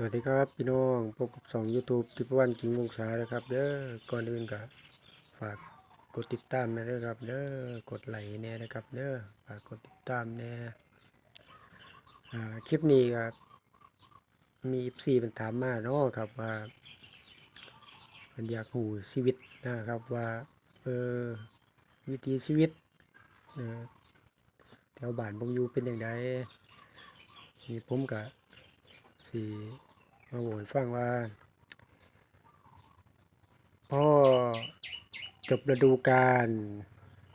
สวัสดีครับพี่น้องพบกับสอง YouTube ทิพวรรณกิงวงศานะครับเด้อก่อนอื่นก็ฝากกดติดตามนะเด้อครับเด้อกดไลค์แน่นะครับเด้อฝากกดติดตามแน่อ่าคลิปนี้ก็มีสี่เป็นถามมาเนาะครับว่ามันอยากหูชีวิตนะครับว่าเออวิถีชีวิตแถวบ้านผมอยู่เป็นอย่างไรนี่ผมก็สี มาบอกให้ฟังว่าพ่อจบฤดูกาล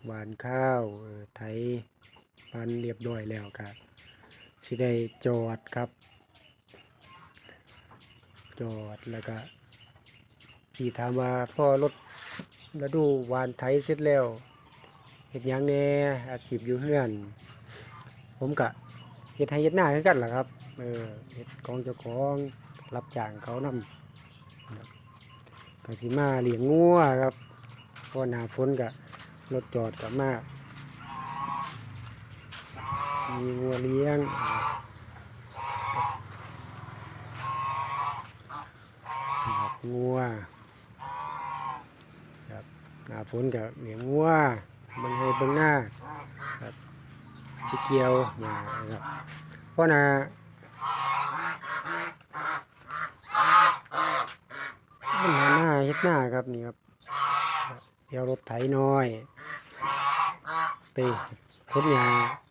หวานข้าวเออไถปันเรียบร้อยแล้วครับสิได้จอดครับ จอดแล้วก็สีถามว่าพ่อรถฤดูหวานไถเสร็จแล้วเห็ดยังแน่อาชีพอยู่เฮือน ผมกะเฮ็ดให้เฮ็ดหน้าคือกันล่ะครับ เออเฮ็ดของเจ้าของ รับจ้างเขานำกสิมาเลี้ยงงัวครับพราะหนาฝนก็รถจอดก็มาก มีงัวเลี้ยงนี่ครับงัวครับหนาฝนก็เลี้ยงงัวเบิ่งให้เบิ่งหน้าครับเกี่ยวหญ้านะครับเพราะนะ มันหาหน้าเฮ็ดหน้าครับนี่ครับ เดี๋ยวรถไถน้อย ไปขนหญ้า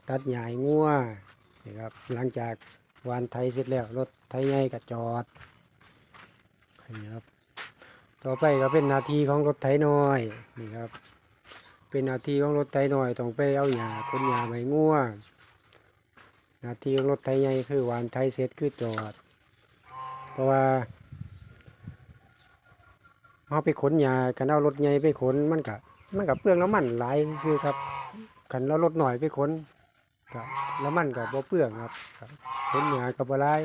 ตัดหญ้าให้งัวนี่ครับ หลังจากวานไถเสร็จแล้ว รถไถใหญ่ก็จอดนี่ครับ ต่อไปก็เป็นนาทีของรถไถน้อยนี่ครับ เป็นนาทีของรถไถน้อยต้องไปเอาหญ้าขนหญ้าไปงัวนาทีของรถไถใหญ่คือวานไถเสร็จคือจอด เพราะว่า เราไปขนยากันเอารถใหญ่ไปขนมันก็มันก็เปลืองน้ำมันหลายซื่อครับกันเรารถหน่อยไปขนก็น้ำมันก็บ่เปลืองครับขนยาก็บ่หลาย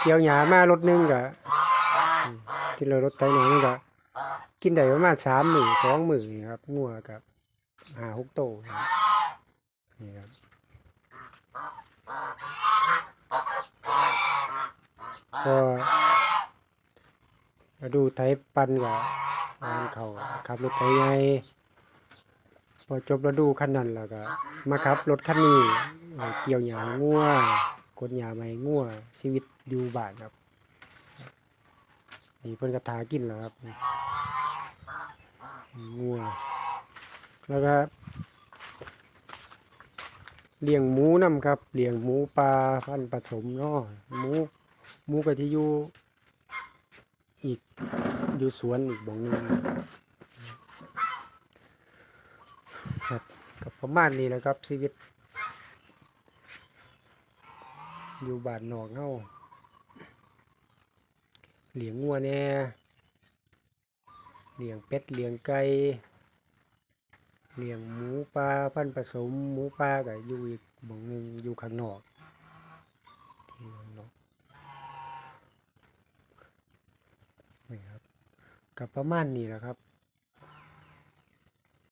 เกี่ยวหยามารถหนึงก็อืมกินแล้วรถไถหน่อยนึงก็กินได้ประมาณสามหมื้อสองหมื้อนี่ครับงัวกับห้าหกโตนี่ครับก็มาดูไถปันกับงานเขาขับรถไถใหญ่พอจบฤดูคันนั้นแล้วก็มาขับรถคันนี้เกี่ยวหญ้าให้งัวกดหญ้ามาให้งัวชีวิตอยู่บ้านครับนี่เพิ่นก็ทากินแล้วครับงัวแล้วก็เลี้ยงหมูนํครับเลี้ยงหมูปลาพันผสมเนาะหมูหมูก็ที่อยู่ อีกอยู่สวนอีกบ่งหนึงครับก็ประมาณนี้แหละครับชีวิต อยู่บ้านนอกเฮาเลี้ยงงัวแน่เลี้ยงเป็ดเลี้ยงไก่เลี้ยงหมูปลาพันผสมหมูปลาก็อยู่อีกหม่งหนึงอยู่ข้างนอกที่ข้างนอก นี่ครับกับประมาณนี้แหละครับ